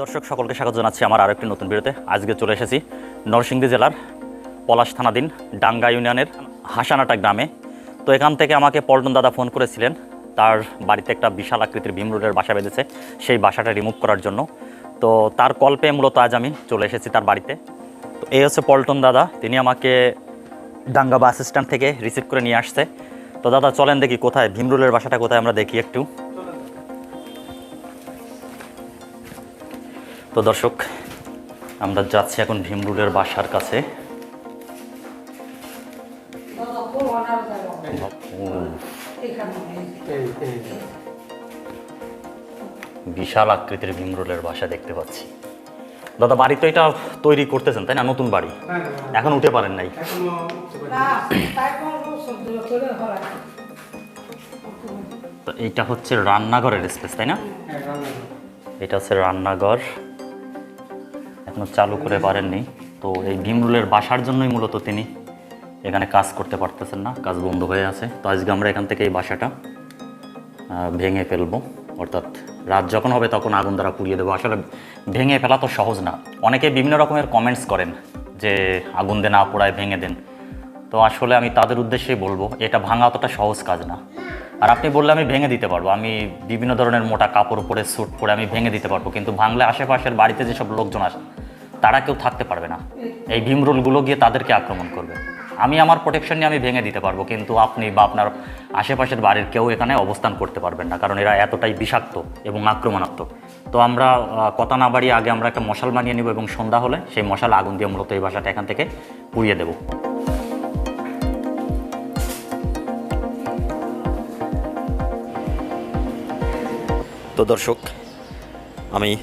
দর্শক, সকলকে স্বাগত জানাচ্ছি আমার আরও আরেকটি নতুন ভিডিওতে। আজকে চলে এসেছি নরসিংদী জেলার পলাশ থানাধীন ডাঙ্গা ইউনিয়নের হাসানাটা গ্রামে। তো এখান থেকে আমাকে পল্টন দাদা ফোন করেছিলেন। তার বাড়িতে একটা বিশাল আকৃতির ভীমরুলের বাসা বেঁধেছে। সেই বাসাটা রিমুভ করার জন্য। তো তার কল্পে মূলত আজ আমি চলে এসেছি তার বাড়িতে। তো এই হচ্ছে পল্টন দাদা। তিনি আমাকে ডাঙ্গা বাস স্ট্যান্ড থেকে রিসিভ করে নিয়ে আসছে। তো দাদা, চলেন দেখি কোথায়? ভীমরুলের বাসাটা কোথায়? আমরা দেখি একটু। তো দর্শক আমরা যাচ্ছি এখন ভীমরুলের বাসার কাছে। বিশাল আকৃতির ভীমরুলের বাসা দেখতে পাচ্ছি। দাদা বাড়ি তো এটা তৈরি করতেছেন তাই না? নতুন বাড়ি। এখন উঠে পারেন নাই। এইটা হচ্ছে রান্নাঘরের স্পেস তাই না? হ্যাঁ, এটা হচ্ছে রান্নাঘর। এখনও চালু করে পারেননি। তো এই ভীমরুলের বাসার জন্যই মূলত তিনি এখানে কাজ করতে পারতেছেন না, কাজ বন্ধ হয়ে আছে। তো আজকে আমরা এখান থেকে এই বাসাটা ভেঙে ফেলব। অর্থাৎ রাত যখন হবে তখন আগুন দ্বারা পুড়িয়ে দেবো। আসলে ভেঙে ফেলা তো সহজ না। অনেকে বিভিন্ন রকমের কমেন্টস করেন যে আগুন দেন না পোড়ায়, ভেঙে দেন। তো আসলে আমি তাদের উদ্দেশ্যেই বলব, এটা ভাঙা অতটা সহজ কাজ না। আর আপনি বললে আমি ভেঙে দিতে পারব। আমি বিভিন্ন ধরনের মোটা কাপড় পরে স্যুট পরে আমি ভেঙে দিতে পারব। কিন্তু ভাঙলে আশেপাশের বাড়িতে যেসব লোকজন আসে, তারা কেউ থাকতে পারবে না। এই ভীমরুলগুলো গিয়ে তাদেরকে আক্রমণ করবে। আমি আমার প্রোটেকশন নিয়ে আমি ভেঙে দিতে পারব, কিন্তু আপনি বা আপনার আশেপাশের বাড়ির কেউ এখানে অবস্থান করতে পারবেন না, কারণ এরা এতটাই বিষাক্ত এবং আক্রমণাত্মক। তো আমরা কথা না বাড়িয়ে আগে আমরা একটা মশাল বানিয়ে নিব এবং সন্ধ্যা হলে সেই মশাল আগুন দিয়ে মূলত এই বাসাটা এখান থেকে পুড়িয়ে দেবো। তো দর্শক, আমি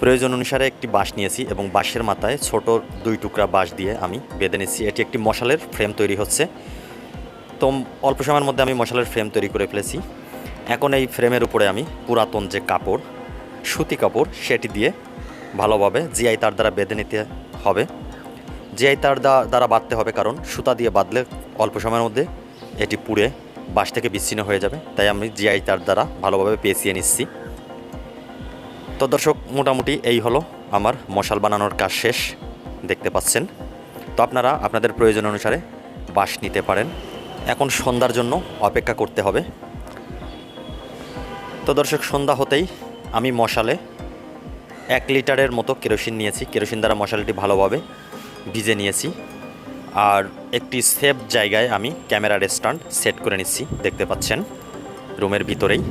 প্রয়োজন অনুসারে একটি বাঁশ নিয়েছি এবং বাঁশের মাথায় ছোট দুই টুকরা বাঁশ দিয়ে আমি বেঁধে নিচ্ছি এটি একটি মশালের ফ্রেম তৈরি হচ্ছে। তো অল্প সময়ের মধ্যে আমি মশালের ফ্রেম তৈরি করে ফেলেছি। এখন এই ফ্রেমের উপরে আমি পুরাতন যে কাপড়, সুতি কাপড়, সেটি দিয়ে ভালোভাবে জিআই তার দ্বারা বেঁধে নিতে হবে। জিআই তার দ্বা- দ্বারা বাঁধতে হবে কারণ সুতা দিয়ে বাঁধলে অল্প সময়ের মধ্যে এটি পুড়ে বাঁশ থেকে বিচ্ছিন্ন হয়ে যাবে। তাই আমি জিআই তার দ্বারা ভালোভাবে পেঁচিয়ে নিচ্ছি। তো দর্শক, মোটামুটি এই হলো আমার মশাল বানানোর কাজ শেষ। দেখতে পাচ্ছেন? তো আপনারা আপনাদের প্রয়োজন অনুসারে বাঁশ নিতে পারেন। এখন সন্ধ্যার জন্য অপেক্ষা করতে হবে। তো দর্শক, সন্ধ্যা হতেই আমি মশালে এক লিটারের মতো কেরোসিন নিয়েছি। কেরোসিন দ্বারা মশালটি ভালোভাবে ভিজে নিয়েছি। আর একটি সেফ জায়গায় আমি ক্যামেরার স্ট্যান্ড সেট করে নিচ্ছি, দেখতে পাচ্ছেন, রুমের ভিতরেই।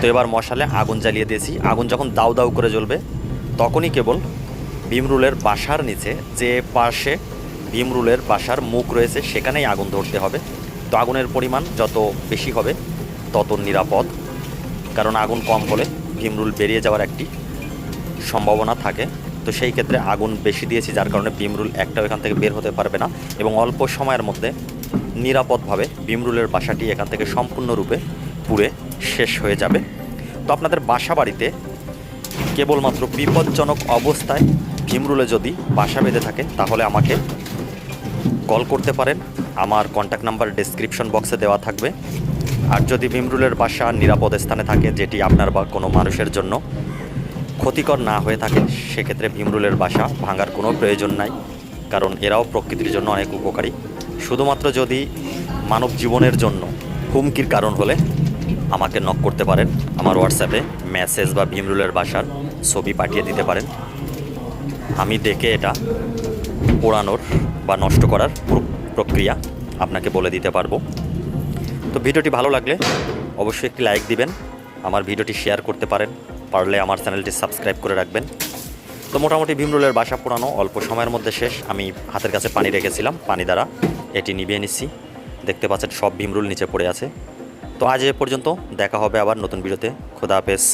তো এবার মশালে আগুন জ্বালিয়ে দিয়েছি। আগুন যখন দাউ দাউ করে জ্বলবে, তখনই কেবল ভীমরুলের বাসার নিচে, যে পাশে ভীমরুলের বাসার মুখ রয়েছে, সেখানেই আগুন ধরতে হবে। তো আগুনের পরিমাণ যত বেশি হবে, তত নিরাপদ। কারণ আগুন কম হলে ভীমরুল বেরিয়ে যাওয়ার একটি সম্ভাবনা থাকে। তো সেই ক্ষেত্রে আগুন বেশি দিয়েছি, যার কারণে বিমরুল একটাও এখান থেকে বের হতে পারবে না এবং অল্প সময়ের মধ্যে নিরাপদভাবে বিমরুলের বাসাটি এখান থেকে সম্পূর্ণরূপে পুড়ে শেষ হয়ে যাবে। তো আপনাদের বাসা বাড়িতে কেবলমাত্র বিপজ্জনক অবস্থায় ভীমরুলে যদি বাসা বেঁধে থাকে, তাহলে আমাকে কল করতে পারেন। আমার কন্ট্যাক্ট নাম্বার ডেসক্রিপশন বক্সে দেওয়া থাকবে। আর যদি ভীমরুলের বাসা নিরাপদ স্থানে থাকে, যেটি আপনার বা কোনো মানুষের জন্য ক্ষতিকর না হয়ে থাকে, সেক্ষেত্রে ভীমরুলের বাসা ভাঙার কোনো প্রয়োজন নাই, কারণ এরাও প্রকৃতির জন্য অনেক উপকারী। শুধুমাত্র যদি মানব জীবনের জন্য হুমকির কারণ হলে আমাকে নক করতে পারেন, আমার হোয়াটসঅ্যাপে মেসেজ বা ভীমরুলের বাসার ছবি পাঠিয়ে দিতে পারেন। আমি দেখে এটা পোড়ানোর বা নষ্ট করার প্রক্রিয়া আপনাকে বলে দিতে পারব। তো ভিডিওটি ভালো লাগলে অবশ্যই একটি লাইক দিবেন, আমার ভিডিওটি শেয়ার করতে পারেন। পারলে আমার চ্যানেলটি সাবস্ক্রাইব করে রাখবেন। তো মোটামুটি ভীমরুলের বাসা পোড়ানো অল্প সময়ের মধ্যে শেষ। আমি হাতের কাছে পানি রেখেছিলাম, পানি দ্বারা এটি নিভিয়ে নিচ্ছি। দেখতে পাচ্ছেন সব ভীমরুল নিচে পড়ে আছে। তো আজ এ পর্যন্ত দেখা হবে আবার নতুন ভিডিওতে। খোদা হাফেজ।